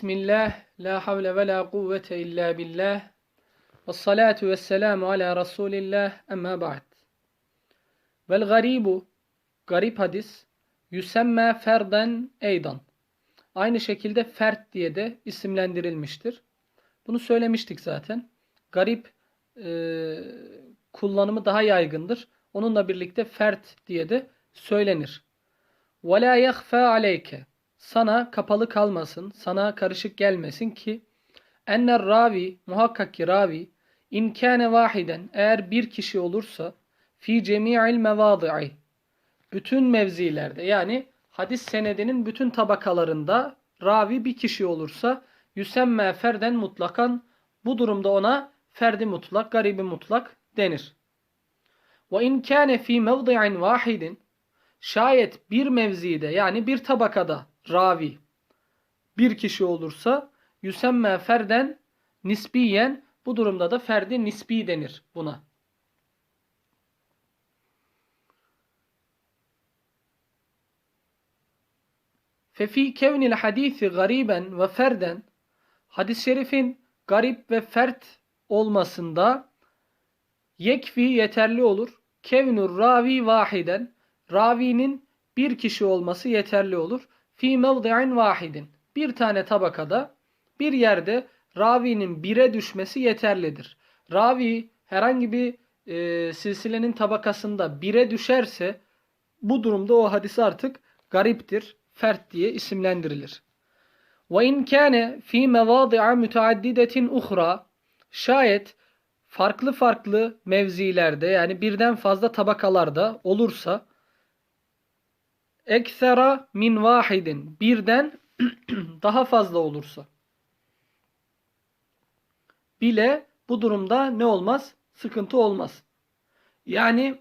Bismillah, la havle ve la kuvvete illa billah. Ve salatu ve selamu ala Resulillah, emma ba'd. Vel garibu, garip hadis, yüsemme ferden eydan. Aynı şekilde fert diye de isimlendirilmiştir. Bunu söylemiştik zaten. Garip e, kullanımı daha yaygındır. Onunla birlikte fert diye de söylenir. La yahfa aleyke sana kapalı kalmasın, sana karışık gelmesin ki enner ravi muhakkak ki ravi in kâne vahiden eğer bir kişi olursa fi cemi'il mevâdi'i bütün mevzilerde yani hadis senedinin bütün tabakalarında ravi bir kişi olursa yüsemme ferden mutlakan bu durumda ona ferdi mutlak, garibi mutlak denir. Ve in kâne fi mevdi'in vahidin şayet bir mevzide yani bir tabakada ravi. Bir kişi olursa yüsemme ferden nisbiyen. Bu durumda da ferdi nisbi denir buna. Fefi kevnil hadisi gariben ve ferden. Hadis-i şerifin garip ve fert olmasında yekfi yeterli olur. Kevnur ravi vahiden. Ravinin bir kişi olması yeterli olur fi mevdi'in vahidin. Bir tane tabakada bir yerde ravinin bire düşmesi yeterlidir. Ravi herhangi bir e, silsilenin tabakasında bire düşerse bu durumda o hadis artık gariptir, fert diye isimlendirilir. Ve in kâne fî mevâdi'a müteaddidetin uhra şayet farklı farklı mevzilerde yani birden fazla tabakalarda olursa eksera min vahidin birden daha fazla olursa bile bu durumda ne olmaz? Sıkıntı olmaz. Yani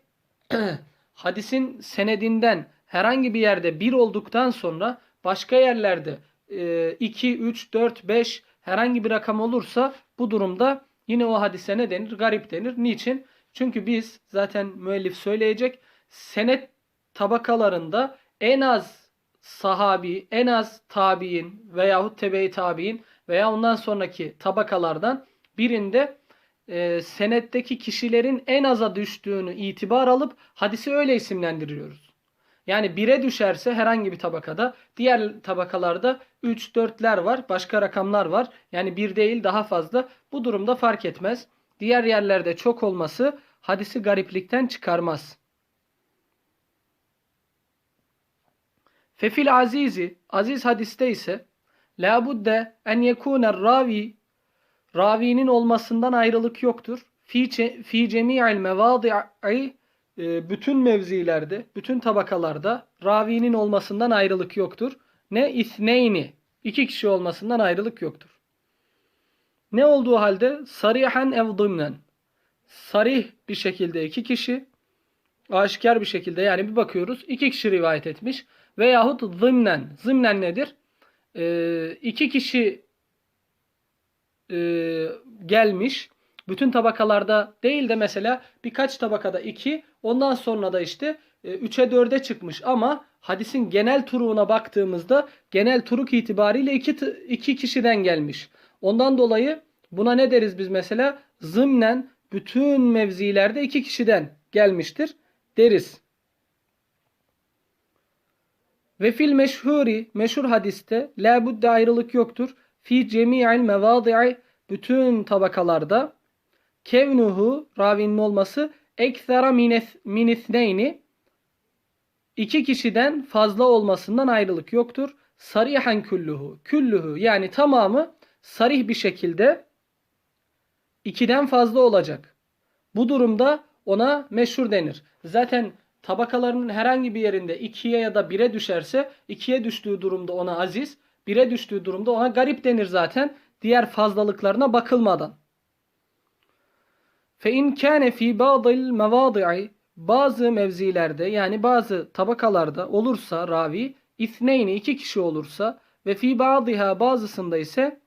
hadisin senedinden herhangi bir yerde bir olduktan sonra başka yerlerde 2, 3, 4, 5 herhangi bir rakam olursa bu durumda yine o hadise ne denir? Garip denir. Niçin? Çünkü biz zaten müellif söyleyecek senet tabakalarında en az sahabi, en az tabi'in veyahut tebe-i tabi'in veya ondan sonraki tabakalardan birinde e, senetteki kişilerin en aza düştüğünü itibar alıp hadisi öyle isimlendiriyoruz. Yani bire düşerse herhangi bir tabakada diğer tabakalarda 3-4'ler var başka rakamlar var. Yani bir değil daha fazla bu durumda fark etmez. Diğer yerlerde çok olması hadisi gariplikten çıkarmaz. Fefil azizi, aziz hadiste ise la budde en yekûner ravi ravinin olmasından ayrılık yoktur. Fi, fi cemi'il mevâdi'i e, bütün mevzilerde, bütün tabakalarda ravinin olmasından ayrılık yoktur. Ne isneyni, iki kişi olmasından ayrılık yoktur. Ne olduğu halde sarihen ev dımnen, sarih bir şekilde iki kişi, aşikar bir şekilde yani bir bakıyoruz iki kişi rivayet etmiş. Veyahut zımnen. Zımnen nedir? Ee, iki kişi e, gelmiş. Bütün tabakalarda değil de mesela birkaç tabakada iki. Ondan sonra da işte e, üçe dörde çıkmış. Ama hadisin genel turuğuna baktığımızda genel turuk itibariyle iki, iki kişiden gelmiş. Ondan dolayı buna ne deriz biz mesela? Zımnen bütün mevzilerde iki kişiden gelmiştir deriz. Ve fil meşhuri, meşhur hadiste la budde ayrılık yoktur. Fi cemi'il mevadi'i bütün tabakalarda kevnuhu ravinin olması ekthara minisneyni iki kişiden fazla olmasından ayrılık yoktur. Sarihan külluhu. Külluhu yani tamamı sarih bir şekilde ikiden fazla olacak. Bu durumda ona meşhur denir. Zaten tabakalarının herhangi bir yerinde ikiye ya da bire düşerse ikiye düştüğü durumda ona aziz, bire düştüğü durumda ona garip denir zaten diğer fazlalıklarına bakılmadan. Fe in kâne fî bâdil bazı mevzilerde yani bazı tabakalarda olursa ravi isneyni iki kişi olursa ve fi ba'diha bazısında ise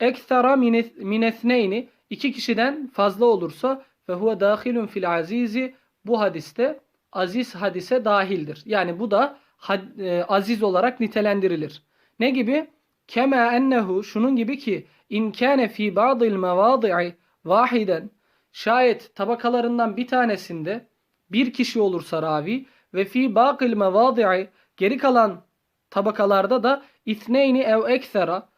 ekstra minesneyni iki kişiden fazla olursa ve huve dahilun fil azizi bu hadiste aziz hadise dahildir. Yani bu da had, e, aziz olarak nitelendirilir. Ne gibi? Kema ennehu şunun gibi ki in kâne fî ba'dil mevâdi'i vahiden şayet tabakalarından bir tanesinde bir kişi olursa ravi ve fi baqil mevâdi'i geri kalan tabakalarda da ithneyni ev eksera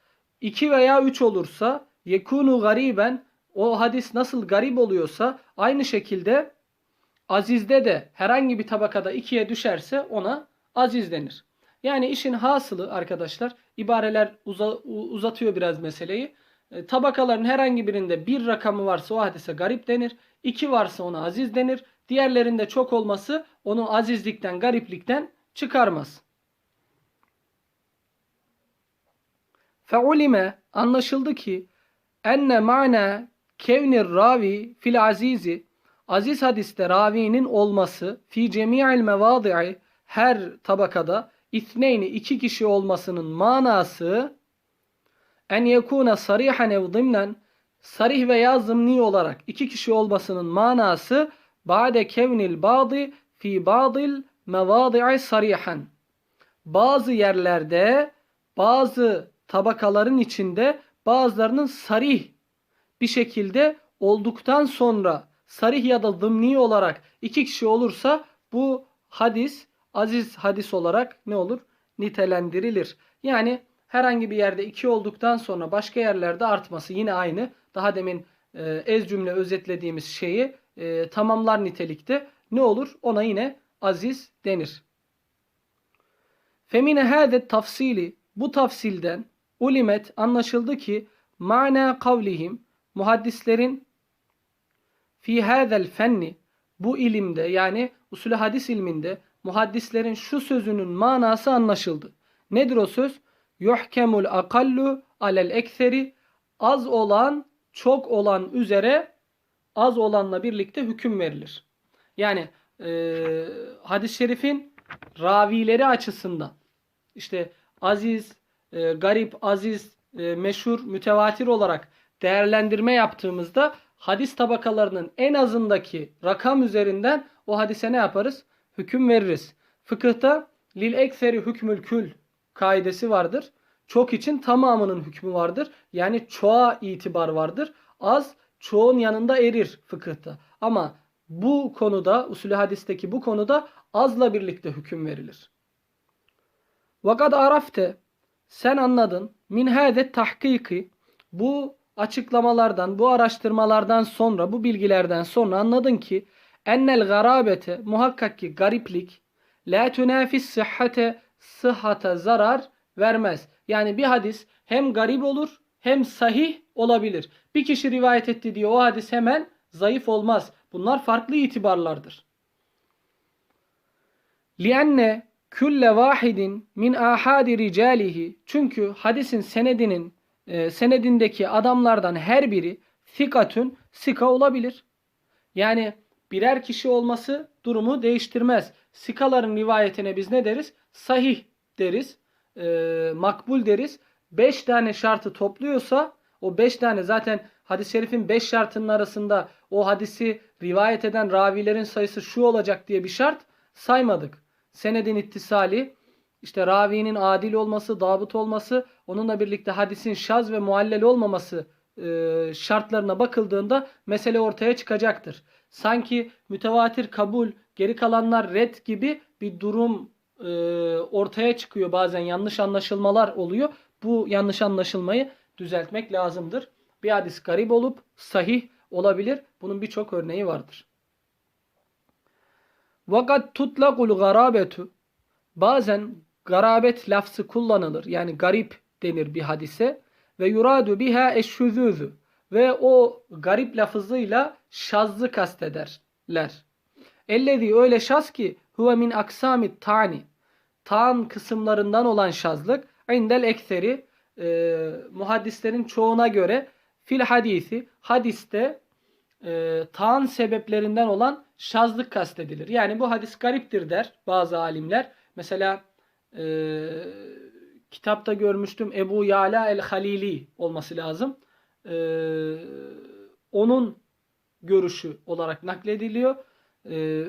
iki veya üç olursa yekunu gariben o hadis nasıl garip oluyorsa aynı şekilde azizde de herhangi bir tabakada ikiye düşerse ona aziz denir. Yani işin hasılı arkadaşlar ibareler uza- uzatıyor biraz meseleyi. E, tabakaların herhangi birinde bir rakamı varsa o hadise garip denir. iki varsa ona aziz denir. Diğerlerinde çok olması onu azizlikten, gariplikten çıkarmaz. Feulime anlaşıldı ki enne mana kevnir ravi fil azizi aziz hadiste ravinin olması fi cemi'il mevadi'i her tabakada ithneyni iki kişi olmasının manası en yekune sarihan ev zimnen sarih veya zımni olarak iki kişi olmasının manası ba'de kevnil ba'di fi ba'dil mevadi'i sarihan bazı yerlerde bazı tabakaların içinde bazılarının sarih bir şekilde olduktan sonra sarih ya da zımni olarak iki kişi olursa bu hadis aziz hadis olarak ne olur? Nitelendirilir. Yani herhangi bir yerde iki olduktan sonra başka yerlerde artması yine aynı. Daha demin e, ez cümle özetlediğimiz şeyi e, tamamlar nitelikte. Ne olur? Ona yine aziz denir. Femine hâdet tafsili bu tafsilden ulimet anlaşıldı ki mana kavlihim muhaddislerin fi hâzel fenni bu ilimde yani usulü hadis ilminde muhaddislerin şu sözünün manası anlaşıldı. Nedir o söz? Yuhkemul akallu alel ekseri az olan çok olan üzere az olanla birlikte hüküm verilir. Yani e, hadis-i şerifin ravileri açısından işte aziz, e, garip, aziz, e, meşhur, mütevatir olarak değerlendirme yaptığımızda hadis tabakalarının en azındaki rakam üzerinden o hadise ne yaparız? Hüküm veririz. Fıkıhta lil ekseri hükmül kül kaidesi vardır. Çok için tamamının hükmü vardır. Yani çoğa itibar vardır. Az çoğun yanında erir fıkıhta. Ama bu konuda usulü hadisteki bu konuda azla birlikte hüküm verilir. Vakad arafte sen anladın min hâdet tahkiki bu açıklamalardan, bu araştırmalardan sonra, bu bilgilerden sonra anladın ki ennel garabete muhakkak ki gariplik la tünafis sıhhate sıhhata zarar vermez. Yani bir hadis hem garip olur hem sahih olabilir. Bir kişi rivayet etti diye o hadis hemen zayıf olmaz. Bunlar farklı itibarlardır. Lienne külle vahidin min ahadi ricalihi çünkü hadisin senedinin e, senedindeki adamlardan her biri sikatün sika olabilir. Yani birer kişi olması durumu değiştirmez. Sikaların rivayetine biz ne deriz? Sahih deriz. E, makbul deriz. Beş tane şartı topluyorsa o beş tane zaten hadis-i şerifin beş şartının arasında o hadisi rivayet eden ravilerin sayısı şu olacak diye bir şart saymadık. Senedin ittisali, işte ravinin adil olması, dabıt olması, onunla birlikte hadisin şaz ve muallel olmaması e, şartlarına bakıldığında mesele ortaya çıkacaktır. Sanki mütevatir kabul, geri kalanlar red gibi bir durum e, ortaya çıkıyor bazen yanlış anlaşılmalar oluyor. Bu yanlış anlaşılmayı düzeltmek lazımdır. Bir hadis garip olup sahih olabilir. Bunun birçok örneği vardır. Vakat tutlakul garabetu bazen garabet lafzı kullanılır. Yani garip denir bir hadise ve yuradu biha eşşüzüzü ve o garip lafızıyla şazzı kastederler. Ellezi öyle şaz ki huve min aksamit tani tan kısımlarından olan şazlık indel ekseri e, muhaddislerin çoğuna göre fil hadisi hadiste e, taan sebeplerinden olan şazlık kastedilir. Yani bu hadis gariptir der bazı alimler. Mesela e, kitapta görmüştüm Ebu Yala el-Halili olması lazım. E, onun görüşü olarak naklediliyor. E,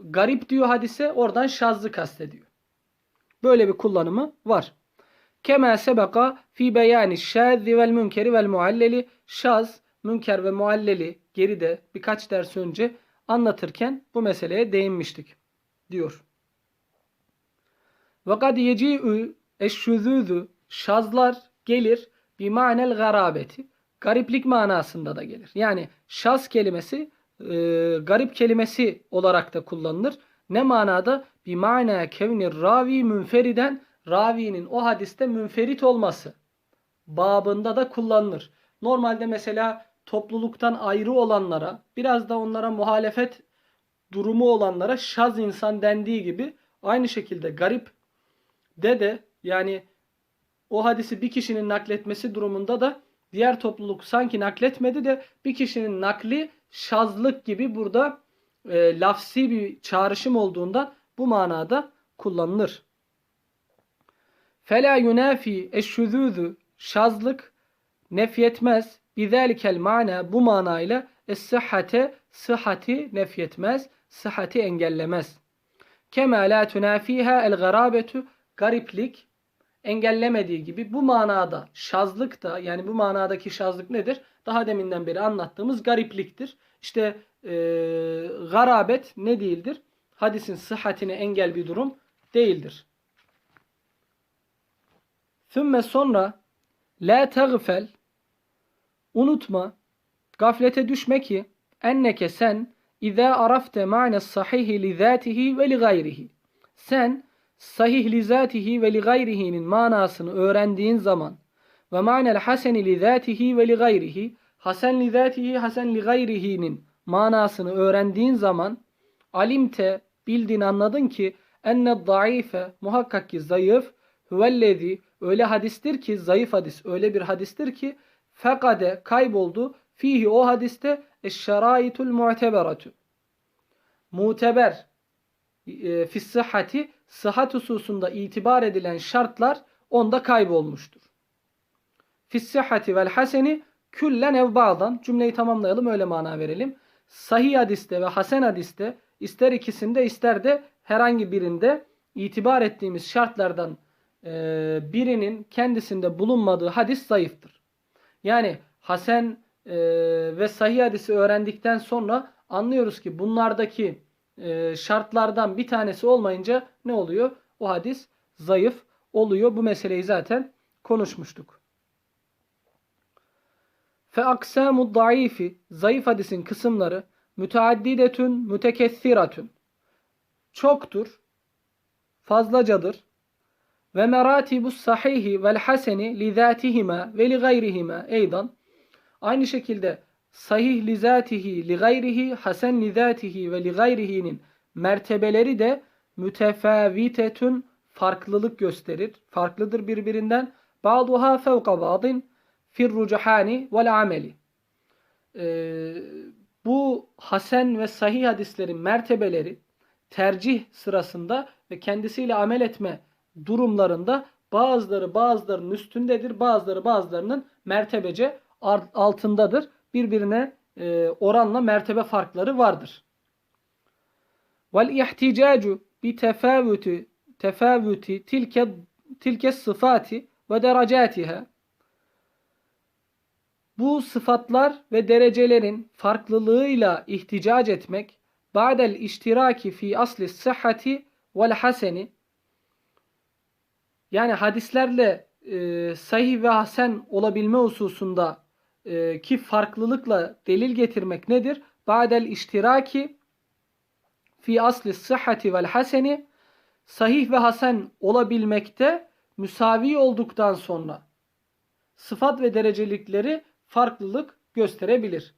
garip diyor hadise oradan şazlı kastediyor. Böyle bir kullanımı var. Kema sebeka fi beyani şâzi vel münkeri vel mualleli şaz, münker ve mualleli geride birkaç ders önce anlatırken bu meseleye değinmiştik diyor. Ve kad yeci'ü eşşüzüzü şazlar gelir bir manel garabeti. Gariplik manasında da gelir. Yani şaz kelimesi e, garip kelimesi olarak da kullanılır. Ne manada? Bir mana kevnir ravi münferiden ravinin o hadiste münferit olması babında da kullanılır. Normalde mesela topluluktan ayrı olanlara biraz da onlara muhalefet durumu olanlara şaz insan dendiği gibi aynı şekilde garip de de yani o hadisi bir kişinin nakletmesi durumunda da diğer topluluk sanki nakletmedi de bir kişinin nakli şazlık gibi burada e, lafsi bir çağrışım olduğundan bu manada kullanılır. Fela yunafi eşşüzüzü şazlık nefyetmez. Bizelikel mana bu manayla es-sıhhate sıhhati nefyetmez. Sıhhati engellemez. Kema la tunafiha el garabetu gariplik engellemediği gibi bu manada şazlık da yani bu manadaki şazlık nedir? Daha deminden beri anlattığımız garipliktir. İşte e, garabet ne değildir? Hadisin sıhhatine engel bir durum değildir. Sümme sonra la tagfel unutma gaflete düşme ki enneke sen İza arafte ma'ne sahihi li zatihi ve li gayrihi. Sen sahih li zatihi ve li gayrihinin manasını öğrendiğin zaman ve ma'nel haseni li zatihi ve li gayrihi hasen li zatihi hasen li gayrihinin manasını öğrendiğin zaman alimte bildin anladın ki enne zayıfe muhakkak ki zayıf huvellezi öyle hadistir ki zayıf hadis öyle bir hadistir ki fekade kayboldu. Fihi o hadiste eşşeraitul mu'teberatu muteber e, fissihati sıhhat hususunda itibar edilen şartlar onda kaybolmuştur. Fissihati vel haseni küllen evba'dan cümleyi tamamlayalım öyle mana verelim. Sahih hadiste ve hasen hadiste ister ikisinde ister de herhangi birinde itibar ettiğimiz şartlardan e, birinin kendisinde bulunmadığı hadis zayıftır. Yani hasen e, ve sahih hadisi öğrendikten sonra anlıyoruz ki bunlardaki e, şartlardan bir tanesi olmayınca ne oluyor? O hadis zayıf oluyor. Bu meseleyi zaten konuşmuştuk. Fe aksamu daifi zayıf hadisin kısımları müteaddidetün mütekessiratün çoktur, fazlacadır. Ve meratibu sahihi vel haseni li zatihima ve li gayrihima eydan. Aynı şekilde sahih li zatihi li gayrihi, hasen li zatihi ve li gayrihinin mertebeleri de mütefavitetün farklılık gösterir. Farklıdır birbirinden. Ba'duha fevka ba'din fir rucahani vel ameli. Ee, bu hasen ve sahih hadislerin mertebeleri tercih sırasında ve kendisiyle amel etme durumlarında bazıları bazılarının üstündedir, bazıları bazılarının mertebece altındadır. Birbirine e, oranla mertebe farkları vardır. Vel ihticacu bi tefavuti tefavuti tilke tilke sıfati ve derecatiha bu sıfatlar ve derecelerin farklılığıyla ihticac etmek ba'del iştiraki fi asli sıhhati vel haseni yani hadislerle e, sahih ve hasen olabilme hususunda e, ki farklılıkla delil getirmek nedir? Ba'del iştiraki fi asli sıhhati vel haseni sahih ve hasen olabilmekte müsavi olduktan sonra sıfat ve derecelikleri farklılık gösterebilir.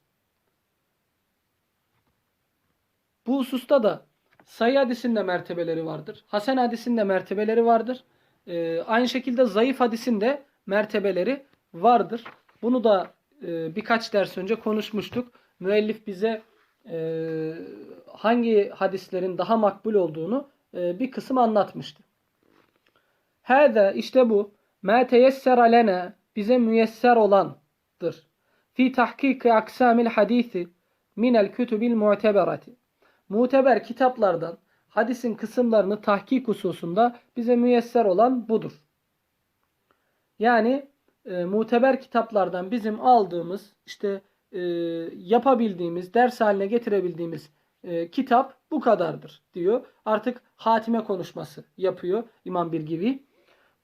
Bu hususta da sayı hadisin mertebeleri vardır. Hasen hadisin de mertebeleri vardır. Ee, aynı şekilde zayıf hadisin de mertebeleri vardır. Bunu da e, birkaç ders önce konuşmuştuk. Müellif bize e, hangi hadislerin daha makbul olduğunu e, bir kısım anlatmıştı. Hâzâ işte bu mâ teyessera lena bize müyesser olandır. Fi tahkiki aksamil hadisi minel kütübil muteberati. Muteber kitaplardan hadisin kısımlarını tahkik hususunda bize müyesser olan budur. Yani e, muteber kitaplardan bizim aldığımız işte e, yapabildiğimiz, ders haline getirebildiğimiz e, kitap bu kadardır diyor. Artık hatime konuşması yapıyor İmam Birgivi.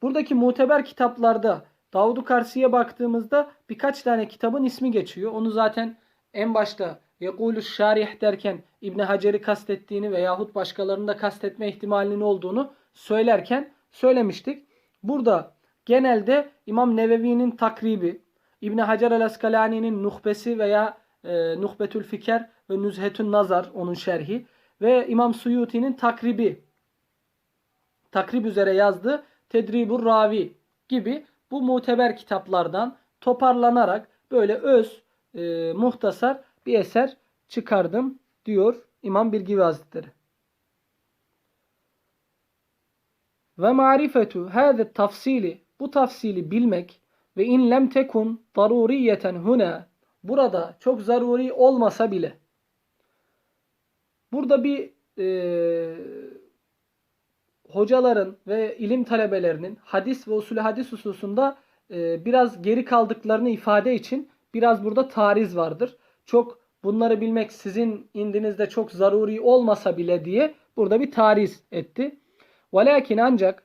Buradaki muteber kitaplarda Davud-u Karsi'ye baktığımızda birkaç tane kitabın ismi geçiyor. Onu zaten en başta Yekulü Şarih derken İbn Hacer'i kastettiğini veyahut başkalarını da kastetme ihtimalinin olduğunu söylerken söylemiştik. Burada genelde İmam Nevevi'nin takribi, İbn Hacer el-Askalani'nin nuhbesi veya e, Nuhbetül Fiker ve Nüzhetün Nazar onun şerhi ve İmam Suyuti'nin takribi takrib üzere yazdığı Tedribur Ravi gibi bu muteber kitaplardan toparlanarak böyle öz e, muhtasar bir eser çıkardım diyor İmam Bilgivi Hazretleri. Ve marifetu hâze tafsili bu tafsili bilmek ve in lem tekun daruriyeten huna burada çok zaruri olmasa bile burada bir e, hocaların ve ilim talebelerinin hadis ve usulü hadis hususunda e, biraz geri kaldıklarını ifade için biraz burada tariz vardır. Çok bunları bilmek sizin indinizde çok zaruri olmasa bile diye burada bir tariz etti. Velakin ancak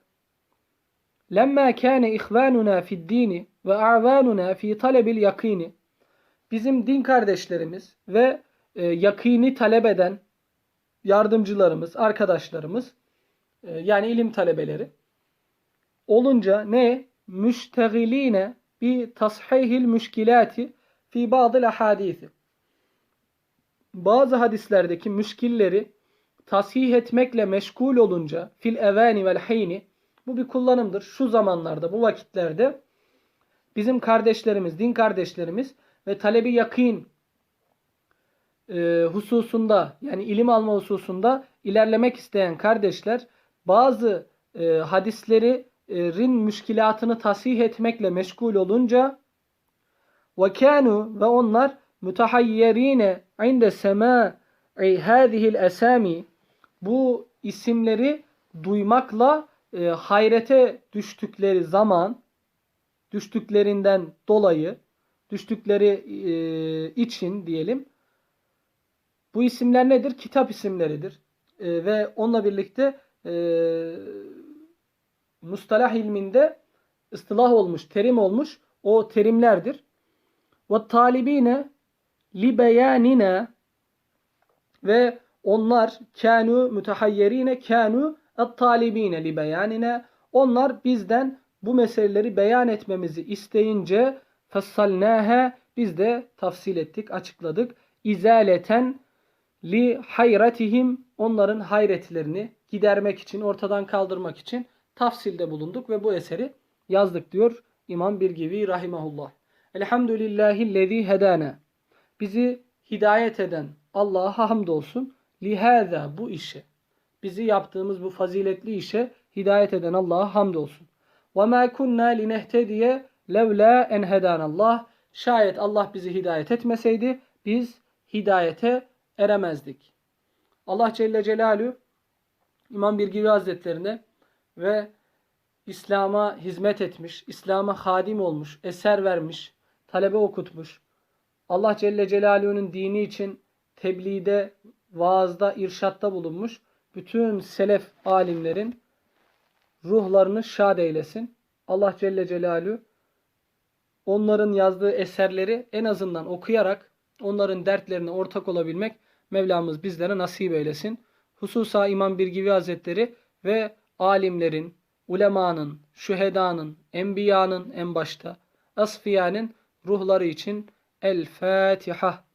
lemma kâne ihvanuna fid dini ve a'vanuna fi talebil yakini bizim din kardeşlerimiz ve e, yakini talep eden yardımcılarımız, arkadaşlarımız e, yani ilim talebeleri olunca ne? Müştegiline bi tashihil müşkilati fi bazı ahadisi. Bazı hadislerdeki müşkilleri tasih etmekle meşgul olunca fil evani vel hayni bu bir kullanımdır. Şu zamanlarda, bu vakitlerde bizim kardeşlerimiz, din kardeşlerimiz ve talebi yakin e, hususunda yani ilim alma hususunda ilerlemek isteyen kardeşler bazı e, hadislerin müşkilatını tasih etmekle meşgul olunca ve kanu ve onlar mutahayyirine inde sema'i hadihil esami bu isimleri duymakla e, hayrete düştükleri zaman düştüklerinden dolayı düştükleri e, için diyelim bu isimler nedir? Kitap isimleridir. E, ve onunla birlikte e, mustalah ilminde ıstılah olmuş, terim olmuş o terimlerdir. Ve talibine li beyanina ve onlar kanu mütehayyirine kanu et-talibine li beyanina onlar bizden bu meseleleri beyan etmemizi isteyince fessalnaha biz de tafsil ettik, açıkladık. İzaleten li hayratihim onların hayretlerini gidermek için, ortadan kaldırmak için tafsilde bulunduk ve bu eseri yazdık diyor İmam Birgivi rahimahullah. Elhamdülillahillezî hedâne. Bizi hidayet eden Allah'a hamdolsun. Lihaza bu işe. Bizi yaptığımız bu faziletli işe hidayet eden Allah'a hamdolsun. Ve mâ kunnâ linehtediye levlâ en hedânallah. Şayet Allah bizi hidayet etmeseydi biz hidayete eremezdik. Allah Celle Celaluhu İmam Birgivi Hazretlerine ve İslam'a hizmet etmiş, İslam'a hadim olmuş, eser vermiş, talebe okutmuş. Allah Celle Celaluhu'nun dini için tebliğde, vaazda, irşatta bulunmuş. Bütün selef alimlerin ruhlarını şad eylesin. Allah Celle Celaluhu onların yazdığı eserleri en azından okuyarak onların dertlerine ortak olabilmek Mevlamız bizlere nasip eylesin. Hususa İmam Birgivi Hazretleri ve alimlerin, ulemanın, şühedanın, enbiyanın en başta, asfiyanın ruhları için El Fatiha.